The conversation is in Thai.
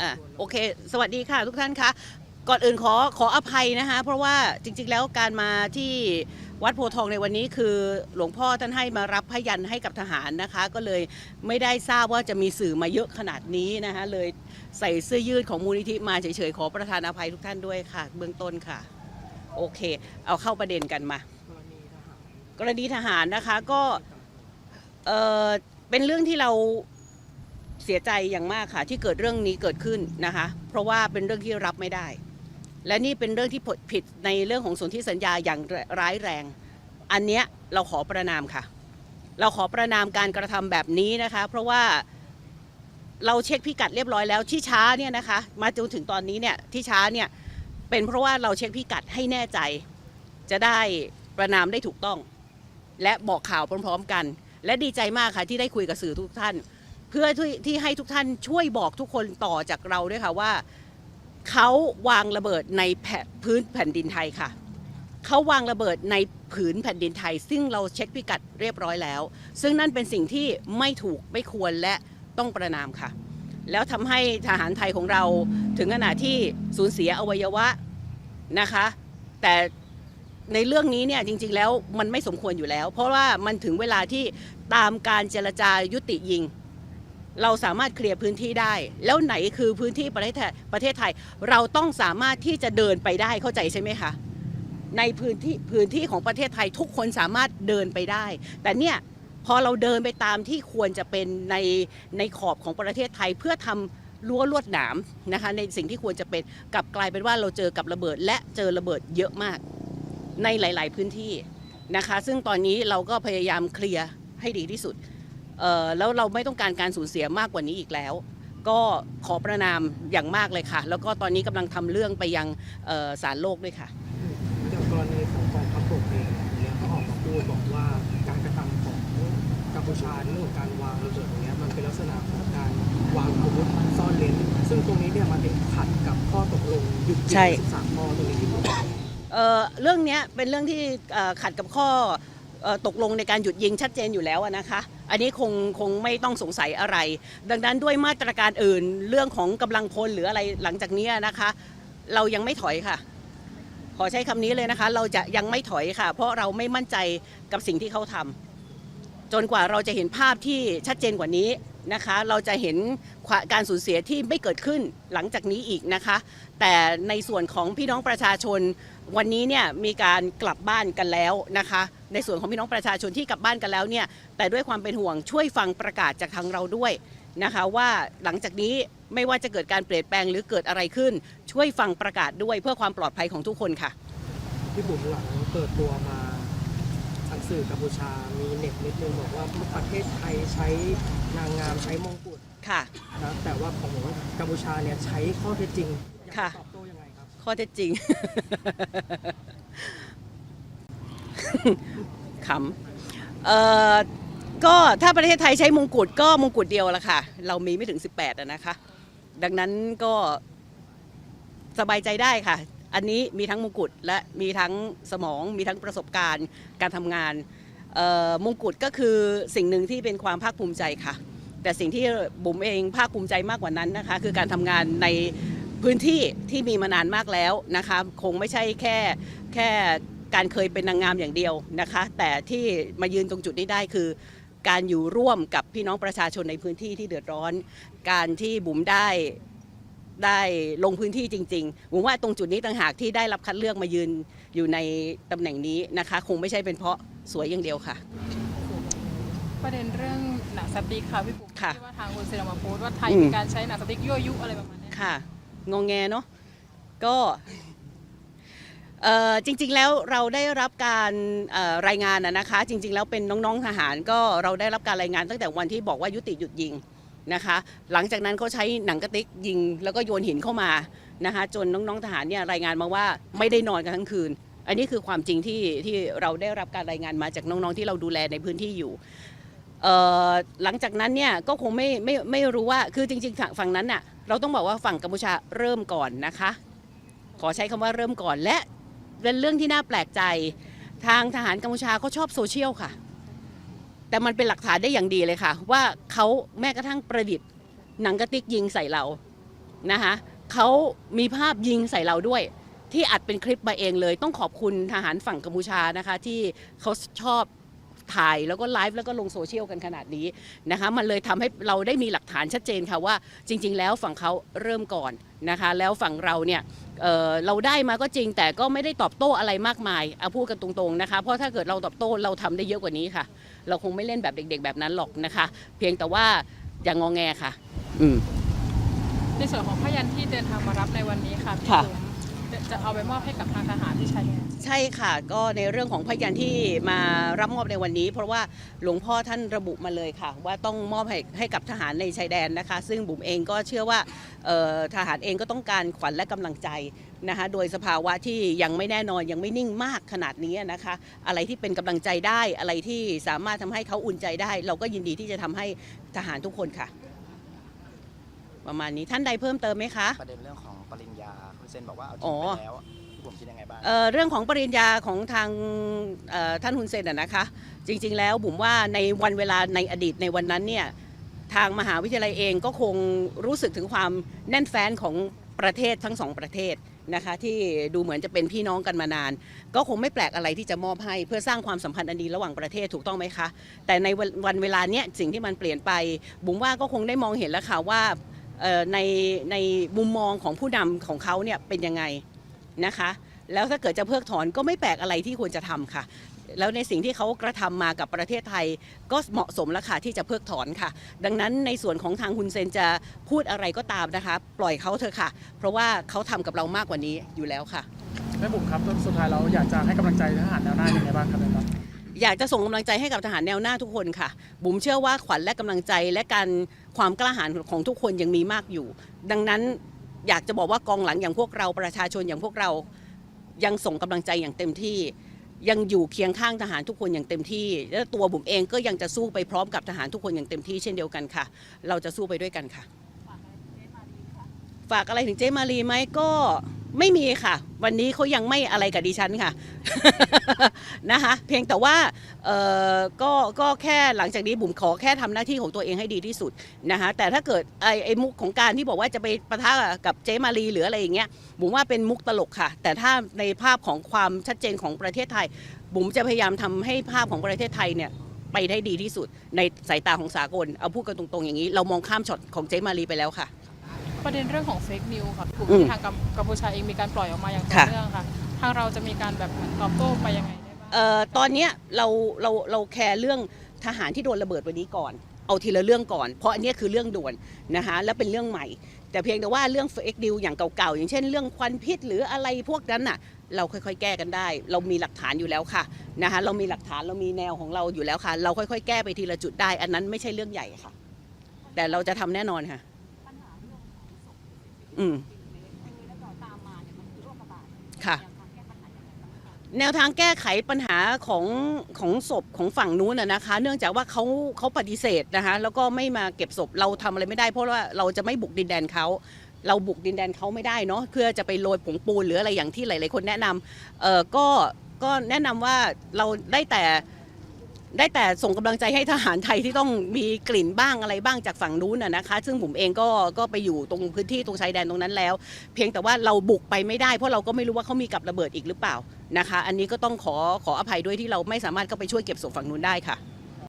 อะโอเค สวัสดีค่ะทุกท่านคะก่อนอื่นขอขออภัยนะคะ เพราะว่าจริงๆแล้วการมาที่วัดโพทองในวันนี้คือหลวงพ่อท่านให้มารับพยันให้กับทหารนะคะ ก็เลยไม่ได้ทราบว่าจะมีสื่อมาเยอะขนาดนี้นะคะ เลยใส่เสื้อยืดของมูลนิธิมาเฉยๆขอประทานอภัยทุกท่านด้วยค่ะ เบื้องต้นค่ะ โอเค เอาเข้าประเด็นกันมา กรณีทหารนะคะก็เออเป็นเรื่องที่เรา เสียใจอย่างมากค่ะ ที่เกิดเรื่องนี้เกิดขึ้นนะคะ เพราะว่าเป็นเรื่องที่รับไม่ได้ และนี่เป็นเรื่องที่ผิดในเรื่องของสนธิสัญญาอย่างร้ายแรง อันเนี้ยเราขอประนามค่ะ เราขอประนามการกระทำแบบนี้นะคะ เพราะว่าเราเช็คพิกัดเรียบร้อยแล้วที่ช้าเนี่ยนะคะ มาจนถึงตอนนี้เนี่ยที่ช้าเนี่ยเป็นเพราะว่าเราเช็คพิกัดให้แน่ใจ จะได้ประนามได้ถูกต้อง และบอกข่าวพร้อม ๆ กัน และดีใจมากค่ะที่ได้คุยกับสื่อทุกท่าน เพื่อที่ที่ให้ทุกท่านช่วยบอกทุกคนต่อจากเราด้วยค่ะว่าเขาวางระเบิดในแผ่นพื้นแผ่นดินไทยค่ะ เขาวางระเบิดในผืนแผ่นดินไทย ซึ่งเราเช็คพิกัดเรียบร้อยแล้ว ซึ่งนั่นเป็นสิ่งที่ไม่ถูกไม่ควรและต้องประนามค่ะ แล้วทำให้ทหารไทยของเราถึงขนาดที่สูญเสียอวัยวะนะคะ แต่ในเรื่องนี้เนี่ยจริงๆแล้วมันไม่สมควรอยู่แล้ว เพราะว่ามันถึงเวลาที่ตามการเจรจายุติยิง เราสามารถเคลียร์พื้นที่ได้ แล้วไหนคือพื้นที่ประเทศไทยประเทศไทย เราต้องสามารถที่จะเดินไปได้เข้าใจใช่ไหมคะในพื้นที่พื้นที่ของประเทศไทยทุกคนสามารถเดินไปได้ แต่เนี่ยพอเราเดินไปตามที่ควรจะเป็นในในขอบของประเทศไทยเพื่อทำรั้วลวดหนามนะคะในสิ่งที่ควรจะเป็นกลับกลายเป็นว่าเราเจอกับระเบิด และเจอระเบิดเยอะมาก ในหลาย ๆ พื้นที่นะคะ ซึ่งตอนนี้เราก็พยายามเคลียร์ให้ดีที่สุด แล้วเราไม่ต้องการการสูญเสียมากกว่านี้อีกแล้ว ก็ขอประนามอย่างมากเลยค่ะ แล้วก็ตอนนี้กำลังทำเรื่องไปยังเอ่อศาลโลกด้วยค่ะ อย่างกรณีของกองทัพบกเองเนี่ยเขาออกมาพูดบอกว่าการกระทำของกัมพูชาในเรื่องของการวางระเบิดตรงเนี้ยมันเป็นลักษณะของการวางอาวุธซ่อนเลนซึ่งตรงนี้เนี่ยมันเป็นขัดกับข้อตกลงหยุดยิใช่ง13ข้อตรงนี้ที่ผมบอกเอ่อเรื่องเนี้ยเป็นเรื่องที่เอ่อขัดกับข้อเอ่อ ตกลงในการหยุดยิงชัดเจนอยู่แล้วนะคะ อันนี้คงคงไม่ต้องสงสัยอะไร ดังนั้นด้วยมาตรการอื่นเรื่องของกำลังพลหรืออะไรหลังจากนี้นะคะ เรายังไม่ถอยค่ะ ขอใช้คำนี้เลยนะคะ เราจะยังไม่ถอยค่ะ เพราะเราไม่มั่นใจกับสิ่งที่เขาทำจนกว่าเราจะเห็นภาพที่ชัดเจนกว่านี้ นะคะ เราจะเห็นการสูญเสียที่ไม่เกิดขึ้นหลังจากนี้อีกนะคะ แต่ในส่วนของพี่น้องประชาชนวันนี้เนี่ยมีการกลับบ้านกันแล้วนะคะ ในส่วนของพี่น้องประชาชนที่กลับบ้านกันแล้วเนี่ยแต่ด้วยความเป็นห่วงช่วยฟังประกาศจากทางเราด้วยนะคะว่าหลังจากนี้ไม่ว่าจะเกิดการเปลี่ยนแปลงหรือเกิดอะไรขึ้น ช่วยฟังประกาศด้วยเพื่อความปลอดภัยของทุกคนค่ะพี่บุ๋มหลังเปิดตัวมา ทางสื่อกัมพูชามีเน็ตนิดนึงบอกว่าประเทศไทยใช้นางงามใช้มงกุฎค่ะ นะแต่ว่าของกัมพูชาเนี่ยใช้ข้อเท็จจริงอยากค่ะ ตอบโต้ยังไงครับ ข้อเท็จจริง ขำเอ่อก็ถ้าประเทศไทยใช้มงกุฎก็มงกุฎเดียวละค่ะ เรามีไม่ถึง 18อะนะคะ ดังนั้นก็สบายใจได้ค่ะ อันนี้มีทั้งมงกุฎและมีทั้งสมองมีทั้งประสบการณ์ การทำงานเอ่อมงกุฎก็คือสิ่งหนึ่งที่เป็นความภาคภูมิใจค่ะ แต่สิ่งที่บุ๋มเองภาคภูมิใจมากกว่านั้นนะคะคือการทำงานในพื้นที่ที่มีมานานมากแล้วนะคะคงไม่ใช่แค่แค่การเคยเป็นนางงามอย่างเดียวนะคะ แต่ที่มายืนตรงจุดนี้ได้คือ การอยู่ร่วมกับพี่น้องประชาชนในพื้นที่ที่เดือดร้อน การที่บุ๋มได้ ได้ลงพื้นที่จริงๆบุ๋มว่าตรงจุดนี้ต่างหากที่ได้รับคัดเลือกมายืนอยู่ในตำแหน่งนี้นะคะ คงไม่ใช่เป็นเพราะสวยอย่างเดียวค่ะ ประเด็นเรื่องหนังสติ๊กค่ะพี่ปุ๋มค่ะที่ว่าทางคุณเซนออกมาโพสต์ว่าไทยอืม มีการใช้หนังสติ๊กยั่วยุอะไรประมาณเนี้ยค่ะ งงแงเนาะก็เอ่อจริงๆแล้วเราได้รับการเอ่อรายงานนะนะคะ จริง ๆ แล้วเป็นน้องๆทหารก็เราได้รับการรายงานตั้งแต่วันที่บอกว่ายุติหยุดยิง นะคะ หลังจากนั้นเขาใช้หนังกระติกยิงแล้วก็โยนหินเข้ามานะคะ จนน้องๆทหารเนี่ยรายงานมาว่าไม่ได้นอนกันทั้งคืน อันนี้คือความจริงที่ที่เราได้รับการรายงานมาจากน้องๆที่เราดูแลในพื้นที่อยู่หลังจากนั้นเนี่ยก็คงไม่ไม่ไม่รู้ว่าคือจริงๆ ฝั่งฝั่งนั้นน่ะเราต้องบอกว่าฝั่งกัมพูชาเริ่มก่อนนะคะ ขอใช้คำว่าเริ่มก่อนและเป็นเรื่องที่น่าแปลกใจทางทหารกัมพูชาเขาชอบโซเชียลค่ะ แต่มันเป็นหลักฐานได้อย่างดีเลยค่ะ ว่าเขาแม้กระทั่งประดิษฐ์หนังกระติกยิงใส่เรานะคะเขามีภาพยิงใส่เราด้วย ที่อัดเป็นคลิปมาเองเลย ต้องขอบคุณทหารฝั่งกัมพูชานะคะ ที่เขาชอบถ่ายแล้วก็ไลฟ์แล้วก็ลงโซเชียลกันขนาดนี้นะคะมันเลยทำให้เราได้มีหลักฐานชัดเจนค่ะว่าจริง ๆ แล้วฝั่งเขาเริ่มก่อนนะคะ แล้วฝั่งเราเนี่ย เอ่อเราได้มาก็จริง แต่ก็ไม่ได้ตอบโต้อะไรมากมายเอาพูดกันตรงๆนะคะเพราะถ้าเกิดเราตอบโต้เราทำได้เยอะกว่านี้ค่ะ เราคงไม่เล่นแบบเด็ก ๆ แบบนั้นหรอกนะคะ เพียงแต่ว่าอย่างงอแงค่ะ อืมในส่วนของพยันที่เดินทางมารับในวันนี้ค่ะพี่ค่ะ จุ๋มจะเอาไปมอบให้กับทางทหารที่ชายแดนใช่ค่ะ ก็ในเรื่องของพยานที่มารับมอบในวันนี้ เพราะว่าหลวงพ่อท่านระบุมาเลยค่ะ ว่าต้องมอบให้ให้กับทหารในชายแดนนะคะ ซึ่งบุ๋มเองก็เชื่อว่าเอ่อทหารเองก็ต้องการขวัญและกำลังใจนะคะโดยสภาวะที่ยังไม่แน่นอนยังไม่นิ่งมากขนาดนี้นะคะ อะไรที่เป็นกำลังใจได้อะไรที่สามารถทำให้เขาอุ่นใจได้ เราก็ยินดีที่จะทำให้ทหารทุกคนค่ะ ประมาณนี้ท่านใดเพิ่มเติมไหมคะ ประเด็นเรื่องของปริญญา คุณเซนบอกว่าเอาอ๋ทิ้งอไปแล้วพี่ผมคิดยังไงบ้างเอ่อเรื่องของปริญญาของทางเอ่อท่านฮุนเซนอะนะคะ จริงๆแล้วผมว่าในวันเวลาในอดีตในวันนั้นเนี่ยทางมหาวิทยาลัยเองก็คงรู้สึกถึงความแน่นแฟ้นของประเทศทั้งสองประเทศนะคะที่ดูเหมือนจะเป็นพี่น้องกันมานาน ก็คงไม่แปลกอะไรที่จะมอบให้ เพื่อสร้างความสัมพันธ์อันดีระหว่างประเทศถูกต้องไหมคะ แต่ในวันวันเวลาเนี้ยสิ่งที่มันเปลี่ยนไปบุ๋มว่าก็คงได้มองเห็นแล้วค่ะว่าเอ่อ ในในมุมมองของผู้นำของเขาเนี่ยเป็นยังไงนะคะ แล้วถ้าเกิดจะเพิกถอนก็ไม่แปลกอะไรที่ควรจะทำค่ะ แล้วในสิ่งที่เขากระทำมากับประเทศไทย ก็เหมาะสมแล้วค่ะที่จะเพิกถอนค่ะ ดังนั้นในส่วนของทางคุณเซนจะพูดอะไรก็ตามนะคะ ปล่อยเขาเถอะค่ะ เพราะว่าเขาทำกับเรามากกว่านี้อยู่แล้วค่ะแม่บุ๋มครับสุดท้ายเราอยากจะให้กำลังใจทหารแนวหน้ายังไงบ้างครับแม่ครับ อยากจะส่งกำลังใจให้กับทหารแนวหน้าทุกคนค่ะ บุ๋มเชื่อว่าขวัญและกำลังใจและการความกล้าหาญของทุกคนยังมีมากอยู่ ดังนั้นอยากจะบอกว่ากองหลังอย่างพวกเราประชาชนอย่างพวกเรายังส่งกำลังใจอย่างเต็มที่ ยังอยู่เคียงข้างทหารทุกคนอย่างเต็มที่ และตัวบุ๋มเองก็ยังจะสู้ไปพร้อมกับทหารทุกคนอย่างเต็มที่เช่นเดียวกันค่ะ เราจะสู้ไปด้วยกันค่ะ ฝากอะไรถึงเจ๊มารีไหมก็ ไม่มีค่ะ วันนี้เขายังไม่อะไรกับดิฉันค่ะ นะคะเพียงแต่ว่าเออก็ก็แค่หลังจากนี้บุ๋มขอแค่ทำหน้าที่ของตัวเองให้ดีที่สุดนะคะแต่ถ้าเกิดไอ้ไอ้มุกของการที่บอกว่าจะไปประทะกับเจ๊มารีหรืออะไรอย่างเงี้ยบุ๋มว่าเป็นมุกตลกค่ะ แต่ถ้าในภาพของความชัดเจนของประเทศไทย บุ๋มจะพยายามทำให้ภาพของประเทศไทยเนี่ยไปได้ดีที่สุดในสายตาของสากล เอาพูดกันตรงๆอย่างนี้ เรามองข้ามช็อตของเจ๊มารีไปแล้วค่ะ ประเด็นเรื่องของเฟกนิวค่ะกลุ่มอืมที่ทางกัมกัมพูชาเองมีการปล่อยออกมาอย่างต่อค่ะเนื่องค่ะ ทางเราจะมีการแบบเหมือนตอบโต้ไปยังไงได้บ้างเอ่อตอนเนี้ยเราเราเราแคร์เรื่องทหารที่โดนระเบิดวันนี้ก่อน เอาทีละเรื่องก่อน เพราะอันเนี้ยคือเรื่องด่วนนะคะและเป็นเรื่องใหม่ แต่เพียงแต่ว่าเรื่องเฟกดิวอย่างเก่าๆอย่างเช่น เรื่องควันพิษหรืออะไรพวกนั้นน่ะเราค่อยๆ แก้กันได้ เรามีหลักฐานอยู่แล้วค่ะนะคะเรามีหลักฐานเรามีแนวของเราอยู่แล้วค่ะ เราค่อยๆ แก้ไปทีละจุดได้ อันนั้นไม่ใช่เรื่องใหญ่ค่ะ แต่เราจะทำแน่นอนค่ะ อืมค่ะแนวทางแก้ไขปัญหาของของศพของฝั่งนู้นนะนะคะ เนื่องจากว่าเขาเขาปฏิเสธนะคะ แล้วก็ไม่มาเก็บศพเราทำอะไรไม่ได้ เพราะว่าเราจะไม่บุกดินแดนเขาเราบุกดินแดนเขาไม่ได้เนาะเพื่อจะไปโรยผงปูนหรืออะไรอย่างที่หลาย ๆ คนแนะนำเออก็ก็แนะนำว่าเราได้แต่ ได้แต่ส่งกำลังใจให้ทหารไทยที่ต้องมีกลิ่นบ้างอะไรบ้างจากฝั่งนู้นนะนะคะ ซึ่งผมเองก็ก็ไปอยู่ตรงพื้นที่ตรงชายแดนตรงนั้นแล้ว เพียงแต่ว่าเราบุกไปไม่ได้เพราะเราก็ไม่รู้ว่าเขามีกับระเบิดอีกหรือเปล่านะคะ อันนี้ก็ต้องขอขออภัยด้วยที่เราไม่สามารถเข้าไปช่วยเก็บศพฝั่งนู้นได้ค่ะ